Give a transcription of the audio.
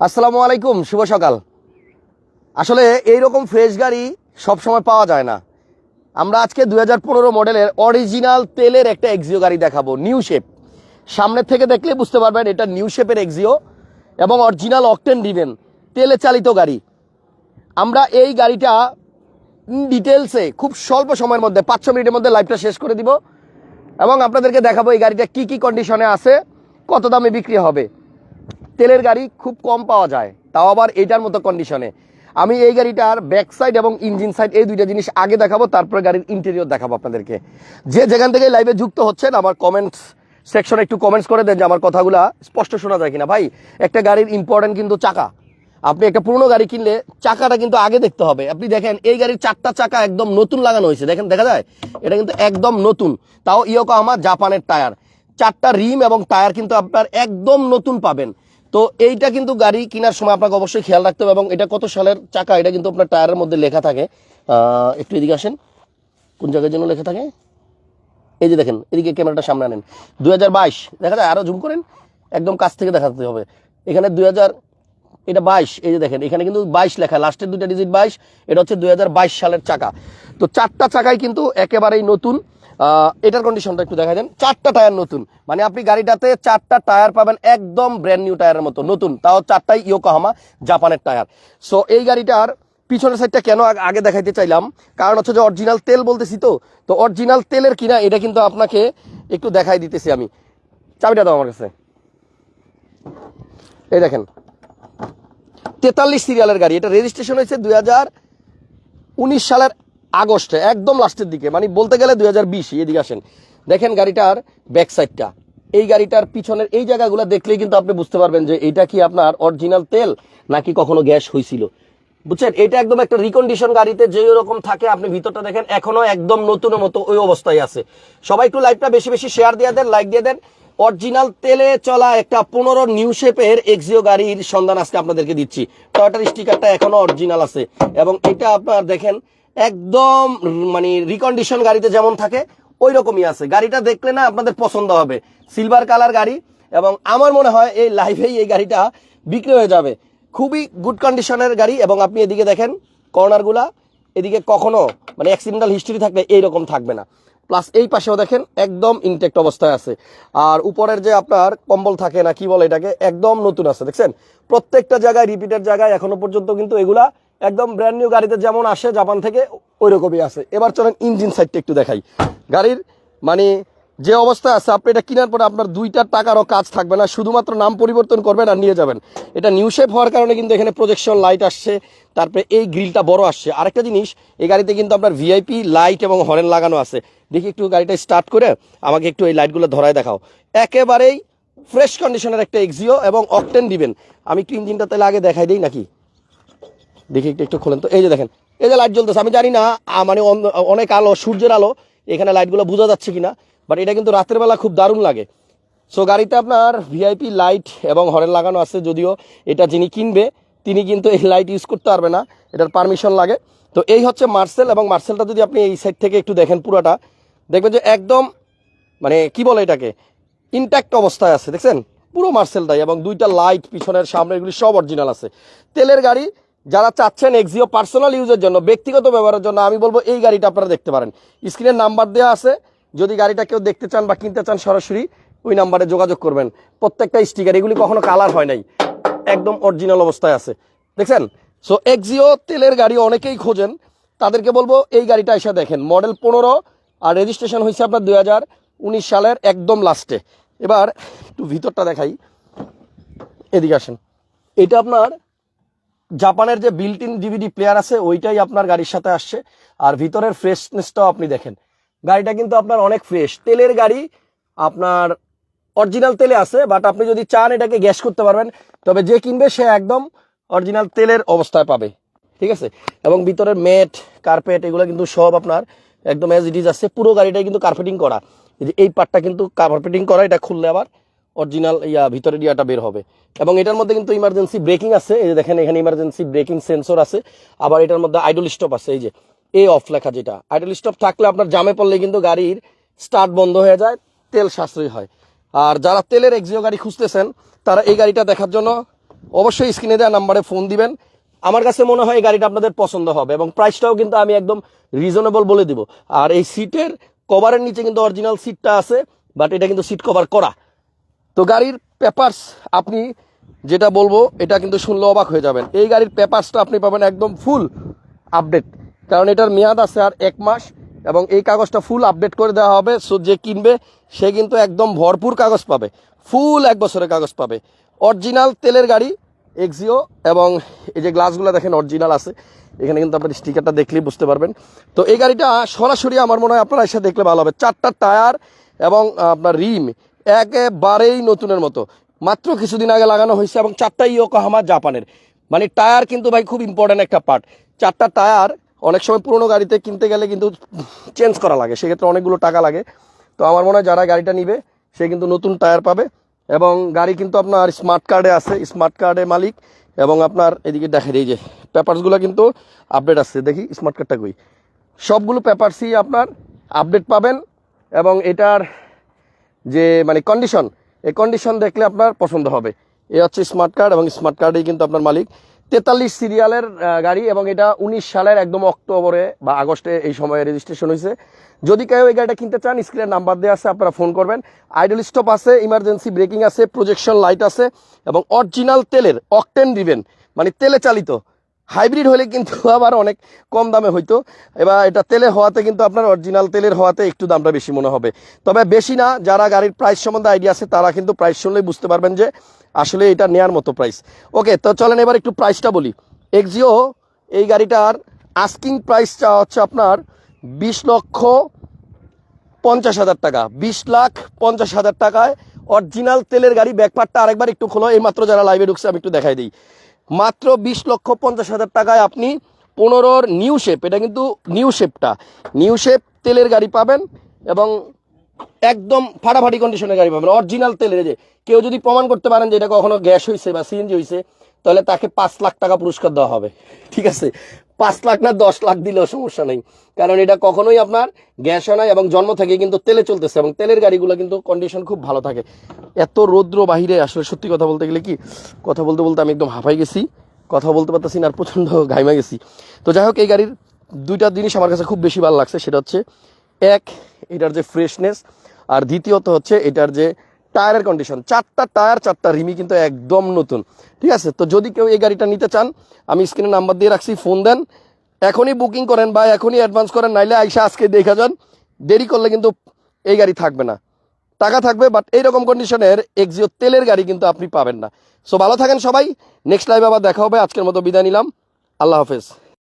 আসসালামু আলাইকুম, শুভ সকাল। আসলে এই রকম ফ্রেশ গাড়ি সব সময় পাওয়া যায় না। আমরা আজকে দুই হাজার পনেরো মডেলের অরিজিনাল তেলের একটা এক্সিও গাড়ি দেখাবো নিউ শেপ সামনের থেকে দেখলে বুঝতে পারবেন এটা নিউ শেপের এক্সিও এবং অরিজিনাল অকটেন ডিভেন তেলে চালিত গাড়ি। আমরা এই গাড়িটা ডিটেলসে খুব স্বল্প সময়ের মধ্যে পাঁচ ছ মিনিটের মধ্যে লাইভটা শেষ করে দিব। এবং আপনাদেরকে দেখাবো এই গাড়িটা কি কি কন্ডিশনে আছে, কত দামে বিক্রি হবে। তেলের গাড়ি খুব কম পাওয়া যায়, তাও আবার এইটার মতো কন্ডিশনে আমি এই গাড়িটার ব্যাক সাইড এবং ইঞ্জিন সাইড এই দুইটা জিনিস আগে দেখাবো, তারপরে গাড়ির ইন্টেরিয়র দেখাবো আপনাদেরকে। যে যেখান থেকে লাইভে যুক্ত হচ্ছেন, আমার কমেন্টস সেকশনে একটু কমেন্টস করে দেন যে আমার কথাগুলা স্পষ্ট শোনা যায় কিনা। ভাই, একটা গাড়ির ইম্পর্টেন্ট কিন্তু চাকা। আপনি একটা পুরনো গাড়ি কিনলে চাকাটা কিন্তু আগে দেখতে হবে। আপনি দেখেন, এই গাড়ির চারটা চাকা একদম নতুন লাগানো হয়েছে। দেখেন, দেখা যায়? এটা কিন্তু একদম নতুন। তাও ইয়োকোহামা জাপানের টায়ার। চারটা রিম এবং টায়ার কিন্তু আপনার একদম নতুন পাবেন। তো এইটা কিন্তু গাড়ি কেনার সময় আপনাকে অবশ্যই খেয়াল রাখতে হবে এবং এটা কত সালের চাকা, এটা কিন্তু আপনার টায়ারের মধ্যে লেখা থাকে। একটু এদিকে আসেন। কোন জায়গার জন্য লেখা থাকে? এই যে দেখেন, এদিকে ক্যামেরাটা সামনে আনেন। দু হাজার বাইশ, দেখা যায় আরও জুম করেন। একদম কাছ থেকে দেখাতে হবে। এখানে দুই হাজার, এটা বাইশ, এই যে দেখেন, এখানে কিন্তু বাইশ লেখা। লাস্টের দুটা ডিজিট বাইশ, এটা হচ্ছে দুই হাজার বাইশ সালের চাকা। তো চারটা চাকাই কিন্তু একেবারেই নতুন। এটার কন্ডিশনটা একটু দেখা দেন। চারটা টায়ার নতুন। মানে আপনি গাড়িটাতে চারটা টায়ার পাবেন, একদম ব্র্যান্ড নিউ টায়ারের মতো। নতুন, তাও চারটাই ইয়োকোহামা জাপানের টায়ার সো এই গাড়িটার পিছনের সাইডটা কেন আগে দেখাইতে চাইলাম? কারণ হচ্ছে যে অরিজিনাল তেল বলতেছি তো। তো অরিজিনাল তেলের কিনা, এটা কিন্তু আপনাকে একটু দেখাই দিতেছি আমি। চাবিটা দাও আমার কাছে। এই দেখেন। তেতাল্লিশ সিরিয়ালের গাড়ি। এটা রেজিস্ট্রেশন হয়েছে দুই হাজার উনিশ সালের আগস্টে, একদম লাস্টের দিকে মানে বলতে গেলে দুই হাজার বিশ, এদিকে আসেন। দেখেন গাড়িটার ব্যাক সাইডটা এই গাড়িটার পিছনের এই জায়গাগুলো দেখলেই কিন্তু আপনি বুঝতে পারবেন যে এটা কি আপনার অরিজিনাল তেল নাকি কখনো গ্যাস হয়েছিল বুঝছেন? এটা একদম একটা রিকন্ডিশন গাড়িতে যে রকম থাকে, আপনি ভিতরটা দেখেন, এখনও একদম নতুনের মতো ওই অবস্থায় আছে। সবাই একটু লাইভটা বেশি বেশি শেয়ার দিয়ে দেন লাইক দিয়ে দেন। অরিজিনাল তেলে চলা একটা পনেরো নিউ শেপের এক্সিও গাড়ির সন্ধান আজকে আপনাদেরকে দিচ্ছি। টয়টার স্টিকারটা এখনও অরিজিনাল আছে। এবং এটা আপনার দেখেন একদম মানে রিকন্ডিশন গাড়িতে যেমন থাকে ওই রকমই আছে। গাড়িটা দেখলে না আপনাদের পছন্দ হবে। সিলভার কালার গাড়ি এবং আমার মনে হয় এই লাইভেই এই গাড়িটা বিক্রি হয়ে যাবে। খুবই গুড কন্ডিশনের গাড়ি এবং আপনি এদিকে দেখেন কর্নারগুলা এদিকে কখনো মানে অ্যাক্সিডেন্টাল হিস্ট্রি থাকবে এইরকম থাকবে না। প্লাস এই পাশেও দেখেন, একদম ইনটেক্ট অবস্থায় আছে। আর উপরের যে আপনার কম্বল থাকে না, কি বলে এটাকে, একদম নতুন আছে। দেখছেন? প্রত্যেকটা জায়গায় রিপিটের জায়গায় এখনও পর্যন্ত কিন্তু এগুলা একদম ব্র্যান্ড নিউ গাড়িতে যেমন আসে জাপান থেকে ওই রকমই আছে। এবার চলেন ইঞ্জিন সাইডটা একটু দেখাই। গাড়ির মানে যে অবস্থা আছে, আপনি এটা কেনার পরে আপনার দুইটা টাকারও কাজ থাকবে না, শুধুমাত্র নাম পরিবর্তন করবেন আর নিয়ে যাবেন। এটা নিউ শেপ হওয়ার কারণে কিন্তু এখানে প্রজেকশন লাইট আসছে, তারপরে এই গ্রিলটা বড় আসছে। আরেকটা জিনিস, এই গাড়িতে কিন্তু আপনার ভিআইপি লাইট এবং হরেন লাগানো আছে। দেখি একটু গাড়িটা স্টার্ট করে আমাকে একটু এই লাইটগুলো ধরায় দেখাও। একেবারেই ফ্রেশ কন্ডিশনের একটা এক্সিও এবং অকটেন দিবেন। আমি একটু ইঞ্জিনটা তাহলে আগে দেখাই দিই নাকি? দেখি একটু একটু খোলেন তো। এই যে দেখেন, এই যে লাইট জ্বলতেছে। আমি জানি না মানে অনেক আলো, সূর্যের আলো, এখানে লাইটগুলো বোঝা যাচ্ছে কিনা বাট এটা কিন্তু রাতের বেলা খুব দারুণ লাগে। সো গাড়িতে আপনার ভিআইপি লাইট এবং হরেন লাগানো আছে, যদিও এটা যিনি কিনবে, তিনি কিন্তু এই লাইট ইউজ করতে পারবে না, এটার পারমিশন লাগে। তো এই হচ্ছে মার্সেল এবং মার্সেলটা যদি আপনি এই সাইড থেকে একটু দেখেন পুরোটা, দেখবেন যে একদম মানে কি বলে এটাকে ইনট্যাক্ট অবস্থায় আছে, দেখছেন? পুরো মার্সেলটাই এবং দুইটা লাইট পিছনের সামনে এগুলি সব অরিজিনাল আছে। তেলের গাড়ি যারা চাচ্ছেন এক্সিও পার্সোনাল ইউজের জন্য, ব্যক্তিগত ব্যবহারের জন্য, আমি বলব এই গাড়িটা আপনারা দেখতে পারেন। স্ক্রিনের নাম্বার দেওয়া আছে। যদি গাড়িটা কেউ দেখতে চান বা কিনতে চান সরাসরি, ওই নাম্বারে যোগাযোগ করবেন। প্রত্যেকটা স্টিকার এগুলি কখনো কালার হয় নাই। একদম অরিজিনাল অবস্থায় আছে। দেখছেন? সো এক্সিও তেলের গাড়ি অনেকেই খোঁজেন। তাদেরকে বলব, এই গাড়িটা এসে দেখেন। মডেল পনেরো, আর রেজিস্ট্রেশন হয়েছে আপনার দুই হাজার উনিশ সালের একদম লাস্টে এবার একটু ভিতরটা দেখাই। এদিকে আসেন। এটা আপনার জাপানের যে বিল্ট ইন ডিভিডি প্লেয়ার আছে, ওইটাই আপনার গাড়ির সাথে আসছে। আর ভিতরের ফ্রেশনেসটাও আপনি দেখেন। গাড়িটা কিন্তু আপনার অনেক ফ্রেশ তেলের গাড়ি আপনার অরিজিনাল তেলে আছে বাট আপনি যদি চান এটাকে গ্যাস করতে পারবেন, তবে যে কিনবে সে একদম অরিজিনাল তেলের অবস্থায় পাবে। ঠিক আছে? এবং ভিতরের মেট কার্পেট এগুলো কিন্তু সব আপনার একদম এজ ইট ইজ আছে। পুরো গাড়িটাই কিন্তু কার্পেটিং করা। এই পার্টটা কিন্তু কার্পেটিং করা, এটা খুললে আবার অরিজিনাল ইয়া, ভিতরের ইয়াটা বের হবে। এবং এটার মধ্যে কিন্তু ইমার্জেন্সি ব্রেকিং আছে। এই যে দেখেন, এখানে ইমার্জেন্সি ব্রেকিং সেন্সর আছে। আবার এটার মধ্যে আইডল স্টপ আছে। এই যে এ অফ লেখা যেটা। আইডল স্টপ থাকলে আপনার জামে পড়লে কিন্তু গাড়ির স্টার্ট বন্ধ হয়ে যায়, তেল সাশ্রয়ী হয়। আর যারা তেলের এক্সিও গাড়ি খুঁজতেছেন, তারা এই গাড়িটা দেখার জন্য অবশ্যই স্ক্রিনে দেওয়া নাম্বারে ফোন দিবেন। আমার কাছে মনে হয় এই গাড়িটা আপনাদের পছন্দ হবে এবং প্রাইসটাও কিন্তু আমি একদম রিজনেবল বলে দিব। আর এই সিটের কভারের নিচে কিন্তু অরিজিনাল সিটটা আছে বাট এটা কিন্তু সিট কভার করা। তো গাড়ির পেপারস আপনি যেটা বলব, এটা কিন্তু শুনলে অবাক হয়ে যাবেন। এই গাড়ির পেপারসটা আপনি পাবেন একদম ফুল আপডেট। কারণ এটার মেয়াদ আছে আর এক মাস, এবং এই কাগজটা ফুল আপডেট করে দেওয়া হবে। সো যে কিনবে, সে কিন্তু একদম ভরপুর কাগজ পাবে। ফুল এক বছরের কাগজ পাবে। অরিজিনাল তেলের গাড়ি এক্সিও এবং এই যে গ্লাসগুলো দেখেন, অরিজিনাল আছে। এখানে কিন্তু আপনার স্টিকারটা দেখলেই বুঝতে পারবেন। তো এই গাড়িটা সরাসরি আমার মনে হয় আপনারা এসে দেখলে ভালো হবে। চারটা টায়ার এবং আপনার রিম। একেবারেই নতুনের মতো। মাত্র কিছুদিন আগে লাগানো হয়েছে এবং চারটা ইয়োকোহামা জাপানের। মানে টায়ার কিন্তু ভাই খুব ইম্পর্ট্যান্ট একটা পার্ট চারটা টায়ার অনেক সময় পুরোনো গাড়িতে কিনতে গেলে কিন্তু চেঞ্জ করা লাগে, সেক্ষেত্রে অনেকগুলো টাকা লাগে। তো আমার মনে হয় যারা গাড়িটা নিবে, সে কিন্তু নতুন টায়ার পাবে এবং গাড়ি কিন্তু আপনার স্মার্ট কার্ডে আছে। স্মার্ট কার্ডে মালিক এবং আপনার এদিকে দেখেন, এই যে পেপারসগুলো কিন্তু আপডেট আছে দেখি স্মার্ট কার্ডটা কই। সবগুলো পেপারসই আপনার আপডেট পাবেন এবং এটার যে মানে কন্ডিশন এই কন্ডিশন দেখলে আপনার পছন্দ হবে। এ হচ্ছে স্মার্ট কার্ড এবং স্মার্ট কার্ডেই কিন্তু আপনার মালিক। তেতাল্লিশ সিরিয়ালের গাড়ি এবং এটা উনিশ সালের একদম অক্টোবরে বা আগস্টে এই সময়ে রেজিস্ট্রেশন হয়েছে। যদি কেউ এই গাড়িটা কিনতে চান স্ক্রিনের নাম্বার দেওয়া আছে, আপনারা ফোন করবেন। আইডল স্টপ আছে ইমার্জেন্সি ব্রেকিং আছে প্রজেকশন লাইট আছে এবং অরিজিনাল তেলের অকটেন দিবেন। মানে তেলে চালিত। হাইব্রিড হলে কিন্তু আবার অনেক কম দামে হইতো। এবার এটা তেলে হওয়াতে কিন্তু আপনার অরিজিনাল তেলের হওয়াতে একটু দামটা বেশি মনে হবে। তবে বেশি না, যারা গাড়ির প্রাইস সম্বন্ধে আইডিয়া আছে, তারা কিন্তু প্রাইস শুনলেই বুঝতে পারবেন যে আসলে এটা নেয়ার মতো প্রাইস ওকে তো চলেন এবার একটু প্রাইসটা বলি। এক্সিও এই গাড়িটার আস্কিং প্রাইসটা হচ্ছে আপনার বিশ লক্ষ পঞ্চাশ হাজার টাকা। বিশ লাখ পঞ্চাশ হাজার টাকায় অরিজিনাল তেলের গাড়ি ব্যাকপারটা আরেকবার একটু খোলো। এই মাত্র যারা লাইভে ঢুকছে, আমি একটু দেখাই দিই। মাত্র বিশ লক্ষ পঞ্চাশ হাজার টাকায় আপনি পনেরোর নিউ শেপ এটা কিন্তু নিউ শেপটা নিউ শেপ তেলের গাড়ি পাবেন এবং একদম ফাটাফাটি কন্ডিশনের গাড়ি পাবেন। অরিজিনাল তেলের যে, কেউ যদি প্রমাণ করতে পারেন যে এটা কখনো গ্যাস হয়েছে বা সিএনজি হয়েছে তাহলে তাকে পাঁচ লাখ টাকা পুরস্কার দেওয়া হবে। ঠিক আছে? পাঁচ লাখ না দশ লাখ দিলেও সমস্যা নেই। কারণ এটা কখনোই আপনার গ্যাসও নয় এবং জন্ম থেকে কিন্তু তেলে চলতেছে এবং তেলের গাড়িগুলো কিন্তু কন্ডিশন খুব ভালো থাকে। এত রৌদ্র বাহিরে আসলে সত্যি কথা বলতে গেলে কি, কথা বলতে বলতে আমি একদম হাঁপাই গেছি, কথা বলতে পারতেছি না আর প্রচণ্ড ঘাইমা গেছি। তো যাই হোক, এই গাড়ির দুইটা জিনিস আমার কাছে খুব বেশি ভালো লাগছে, সেটা হচ্ছে, এক, এটার যে ফ্রেশনেস আর দ্বিতীয়ত হচ্ছে, এটার যে টায়ারের কন্ডিশন চারটা টায়ার, চারটা রিমি কিন্তু একদম নতুন। ঠিক আছে? তো যদি কেউ এই গাড়িটা নিতে চান, আমি স্ক্রিনে নাম্বার দিয়ে রাখছি ফোন দেন। এখনই বুকিং করেন বা এখনই অ্যাডভান্স করেন, নাইলে আইসা আজকে দেখা যান। দেরি করলে কিন্তু এই গাড়ি থাকবে না। টাকা থাকবে বাট এইরকম কন্ডিশনের এক্সিও তেলের গাড়ি কিন্তু আপনি পাবেন না। সো ভালো থাকেন সবাই। নেক্সট লাইভ আবার দেখা হবে। আজকের মতো বিদায় নিলাম। আল্লাহ হাফেজ।